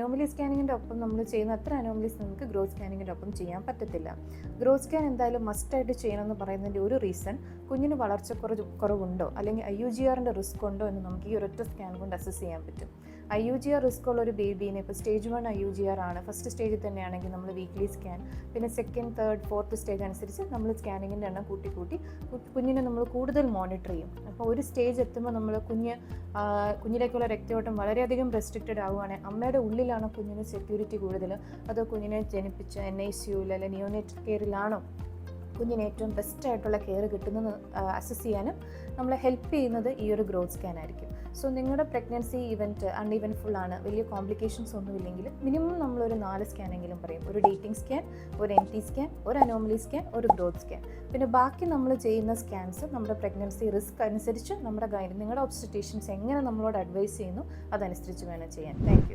Anomaly സ്കാനിങ്ങിന്റെ ഒപ്പം നമ്മൾ ചെയ്യുന്ന അത്ര അനോമലീസ് നമുക്ക് ഗ്രോത്ത് സ്കാനിങ്ങിന്റെ ഒപ്പം ചെയ്യാൻ പറ്റത്തില്ല. ഗ്രോത്ത് സ്കാൻ എന്തായാലും മസ്റ്റായിട്ട് ചെയ്യണമെന്ന് പറയുന്നതിന്റെ ഒരു റീസൺ കുഞ്ഞിന് വളർച്ച കുറവ് കുറവുണ്ടോ? അല്ലെങ്കിൽ ഐ യു ജി ആറിന്റെ റിസ്ക് ഉണ്ടോ എന്ന് നമുക്ക് ഈ ഒരൊറ്റ സ്കാൻ കൊണ്ട് അസസ് ചെയ്യാൻ പറ്റും. I U G R risk ഉള്ള ഒരു ബേബീനെ ഇപ്പോൾ stage one I U G R ആണ്. ഫസ്റ്റ് സ്റ്റേജിൽ തന്നെയാണെങ്കിൽ നമ്മൾ വീക്ക്ലി സ്കാൻ പിന്നെ സെക്കൻഡ് തേർഡ് ഫോർത്ത് സ്റ്റേജ് അനുസരിച്ച് നമ്മൾ സ്കാനിങ്ങിന്റെ എണ്ണം കൂട്ടി കൂട്ടി കുഞ്ഞിനെ നമ്മൾ കൂടുതൽ മോണിറ്റർ ചെയ്യും. അപ്പോൾ ഒരു സ്റ്റേജ് എത്തുമ്പോൾ നമ്മൾ കുഞ്ഞ് കുഞ്ഞിലേക്കുള്ള രക്തയോട്ടം വളരെയധികം റെസ്ട്രിക്റ്റഡ് ആവുകയാണെങ്കിൽ അമ്മയുടെ ഉള്ളിലാണോ കുഞ്ഞിന് സെക്യൂരിറ്റി കൂടുതൽ? അതോ കുഞ്ഞിനെ ജനിപ്പിച്ച എൻ ഐ സിയുവിൽ അല്ലെങ്കിൽ നിയോനെറ്റ് കെയറിലാണോ കുഞ്ഞിന് ഏറ്റവും ബെസ്റ്റ് ആയിട്ടുള്ള കെയർ കിട്ടുന്നത് അസസ് ചെയ്യാനും നമ്മളെ ഹെൽപ്പ് ചെയ്യുന്നത് ഈ ഒരു ഗ്രോത്ത് സ്കാൻ ആയിരിക്കും. സോ നിങ്ങളുടെ പ്രഗ്നൻസി ഇവന്റ് അൺഇവൻഫുൾ ആണ് വലിയ കോംപ്ലിക്കേഷൻസ് ഒന്നും ഇല്ലെങ്കിലും മിനിമം നമ്മളൊരു നാല് സ്കാനെങ്കിലും പറയും. ഒരു ഡേറ്റിംഗ് സ്കാൻ ഒരു എൻ ടി സ്കാൻ ഒരു അനോമലി സ്കാൻ ഒരു ഗ്രോത്ത് സ്കാൻ പിന്നെ ബാക്കി നമ്മൾ ചെയ്യുന്ന സ്കാൻസ് നമ്മുടെ പ്രഗ്നൻസി റിസ്ക് അനുസരിച്ച് നമ്മുടെ ഗൈഡ് നിങ്ങളുടെ ഒബ്സ്റ്റേഷൻസ് എങ്ങനെ നമ്മളോട് അഡ്വൈസ് ചെയ്യുന്നു അതനുസരിച്ച് വേണം ചെയ്യാൻ. താങ്ക്